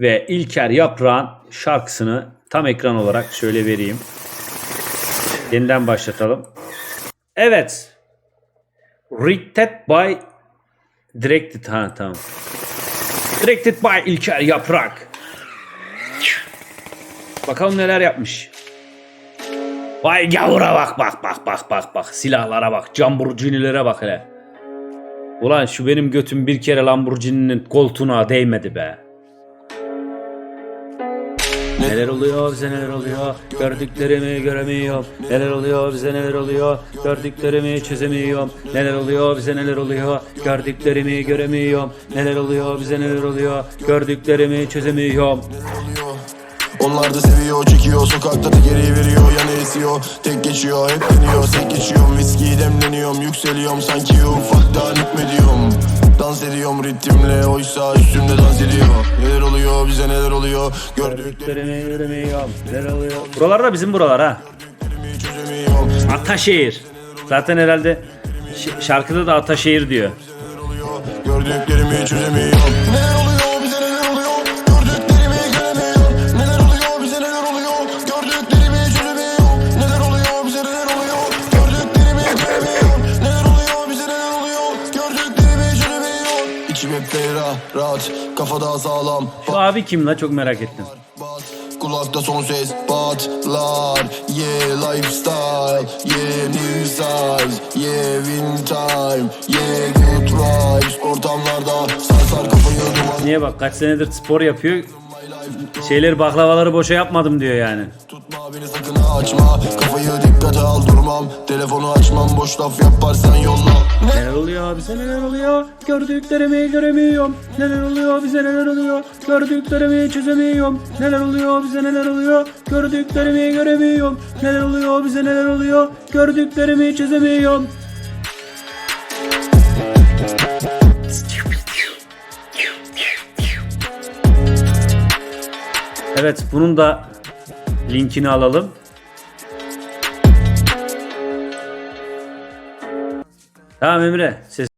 Ve İlker Yaprağın şarkısını tam ekran olarak şöyle vereyim. Yeniden başlatalım. Evet. Written by Directed ha tamam. Directed by İlker Yaprak. Bakalım neler yapmış. Vay gavura bak bak bak bak bak bak. Silahlara bak. Lamborghini'lere bak hele. Ulan şu benim götüm bir kere Lamborghini'nin koltuğuna değmedi be. Neler oluyor bize neler oluyor? Gördüklerimi göremiyorum. Neler oluyor bize neler oluyor? Gördüklerimi çözemiyorum. Neler oluyor bize neler oluyor? Gördüklerimi göremiyorum. Neler oluyor bize neler oluyor? Gördüklerimi çözemiyorum. Onlar da seviyor çekiyor sokakta da geri veriyor yanı esiyor. Tek geçiyor hep deniyor sek geçiyorum viski demleniyorum yükseliyorum. Sanki ufaktan hükmediyorum Dans ediyorum ritimle oysa üstümde dans ediyor. Neler oluyor bize neler oluyor? Gördüklerimi göremiyorum Neler oluyor? Buralar da bizim buralar ha. Çözemiyorum. Ataşehir. Zaten herhalde şarkıda da Ataşehir diyor. Gördüklerimi çözemiyorum hep ferah rahat kafada sağlam. Şu abi kim la? Çok merak ettim. Kulakta son ses. Patlar Yeah lifestyle Yeah new size Yeah win time Yeah good vibes. Ortamlarda sarsar kafayı Niye bak kaç senedir spor yapıyor Şeyleri baklavaları boşa yapmadım diyor yani. Tutma beni sakın açma. Kafayı dikkate al durmam. Telefonu açmam boş laf yaparsan yolla. Neler oluyor bize neler oluyor? Gördüklerimi göremiyorum. Neler oluyor bize neler oluyor? Gördüklerimi çözemiyorum. Neler oluyor bize neler oluyor? Gördüklerimi göremiyorum. Neler oluyor bize neler oluyor? Gördüklerimi çözemiyorum Evet bunun da linkini alalım. Tamam Emre ses